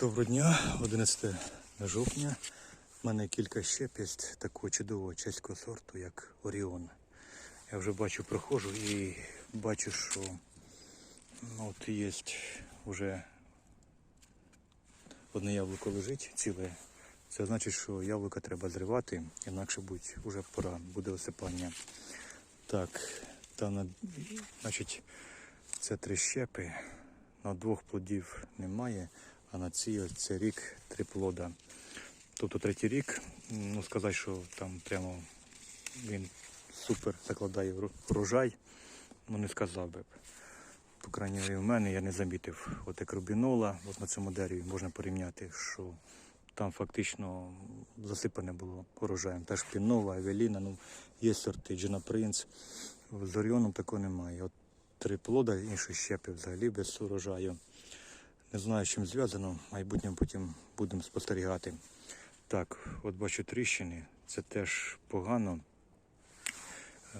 Доброго дня, 11 жовтня. У мене кілька щеп є такого чудового чеського сорту, як Оріон. Я вже бачу, проходжу і бачу, що ну, от є вже одне яблуко лежить ціле. Це значить, що яблука треба зривати, інакше будь вже пора, буде осипання. Так, та на, значить, це три щепи. На двох плодів немає, а на цій ось це рік три плода. Тобто третій рік, ну сказати, що там прямо він супер закладає врожай, ну не сказав би. По крайній мірі, в мене я не замітив. От як рубінола, от на цьому дереві можна порівняти, що там фактично засипане було урожаєм. Та ж пінова, Евеліна, ну є сорти, Джина Принц. З Оріоном такого немає. От три плода, інші щепи взагалі без урожаю. Не знаю, з чим зв'язано, в майбутньому потім будемо спостерігати. Так, от бачу тріщини, це теж погано. Е,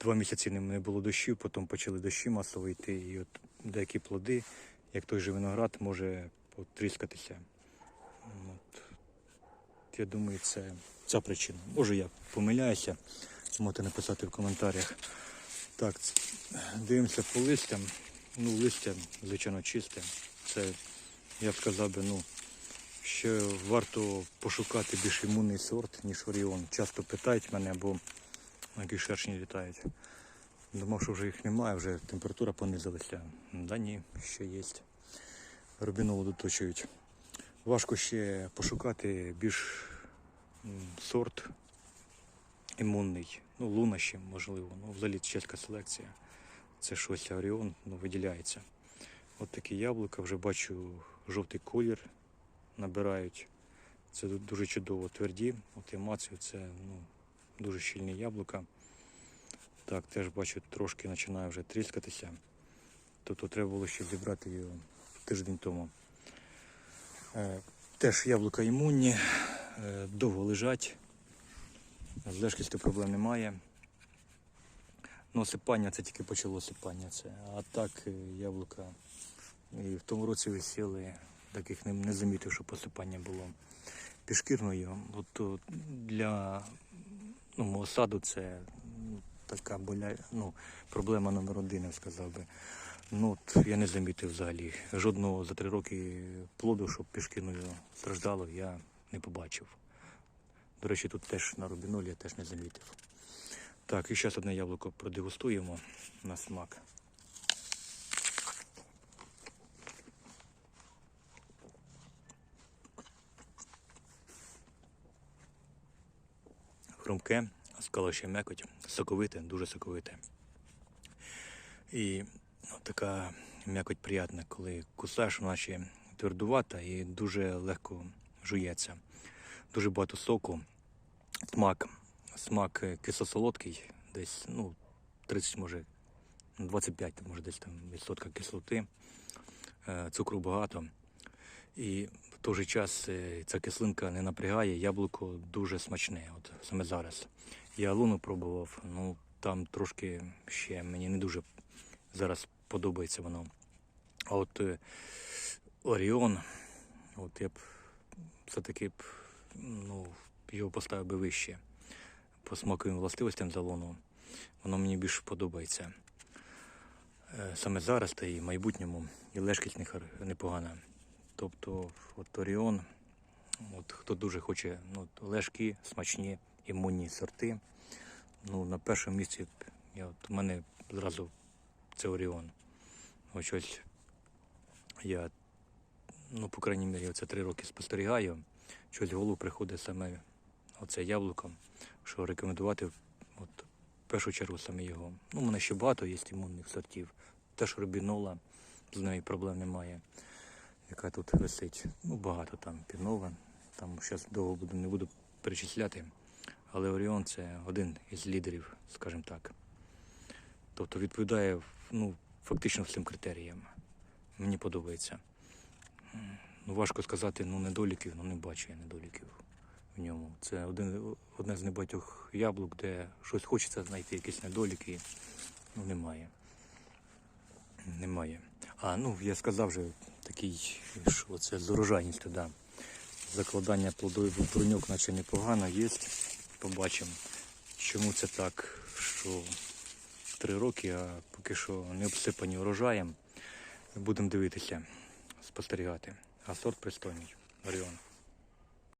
Два місяці не- було дощів, потім почали дощі масово йти, і от деякі плоди, як той же виноград, може потріскатися. От. Я думаю, це ця причина. Може я помиляюся, можете написати в коментарях. Так, дивимося по листям. Ну, листя, звичайно, чисте. Це, я сказав би, ну, ще варто пошукати більш імунний сорт, ніж Оріон. Часто питають мене, бо які шершні літають. Думав, що вже їх немає, вже температура понизилася. Да ні, ще є. Рубінову доточують. Важко ще пошукати більш сорт імунний. Ну, луна ще можливо. Ну, взагалі чеська селекція. Це щось Оріон ну, виділяється. От такі яблука, вже бачу жовтий колір набирають. Це дуже чудово тверді. От емацію це ну, дуже щільні яблука. Так, теж бачу, трошки починає вже тріскатися. Тобто треба було ще зібрати його тиждень тому. Е, теж яблука імунні, е, довго лежать. З лежкістю проблем немає. Ну, осипання це тільки почало осипання. Це. А так е, яблука і в тому році висіли, таких не, не замітив, що посипання було пішкірною. От для ну, мого саду це ну, така боля... ну, проблема номер один, я сказав би. Ну, от я не замітив взагалі. Жодного за три роки плоду, щоб пішкірною страждало, я не побачив. До речі, тут теж на рубінолі я теж не замітив. Так, і зараз одне яблуко продегустуємо на смак. Хрумке, скала ще м'якоть, соковите, дуже соковите. І така м'якоть приятна, коли кусаєш, вона ще твердувата і дуже легко жується. Дуже багато соку. Смак, смак е, кисло-солодкий, десь ну, 30, може, 25, може десь там відсотка кислоти, Е, цукру багато. І в той же час е, ця кислинка не напрягає, яблуко дуже смачне. От саме зараз. Я луну пробував, ну там трошки ще мені не дуже зараз подобається воно. А от Оріон, от я б все-таки б ну, його поставив би вище. По смаковим властивостям за луну. Воно мені більше подобається. Е, Саме зараз та і в майбутньому, і лежкість непогана. Тобто, от Оріон, от хто дуже хоче, ну, лежкі, смачні, імунні сорти. Ну, на першому місці я, от, у мене зразу це Оріон. Ось я, ну, по крайній мірі, це три роки спостерігаю. Щось в голову приходить саме оце яблуко, що рекомендувати от, в першу чергу саме його. Ну, у мене ще багато є імунних сортів. Теж рубінола, з нею проблем немає яка тут висить. Ну, багато там пінова. Там зараз довго буду, не буду перечисляти. Але Оріон це один із лідерів, скажімо так. Тобто відповідає ну, фактично всім критеріям. Мені подобається. Ну, важко сказати, ну, недоліків, ну не бачу я недоліків в ньому. Це один, одне з небагатьох яблук, де щось хочеться знайти, якісь недоліки. Ну, немає. Немає. А, ну я сказав вже такий, що це з урожайністю, да. Закладання плодових бруньок наче непогано є. Побачимо, чому це так, що три роки, а поки що не обсипані урожаєм. Будемо дивитися, спостерігати. А сорт пристойний. Оріон.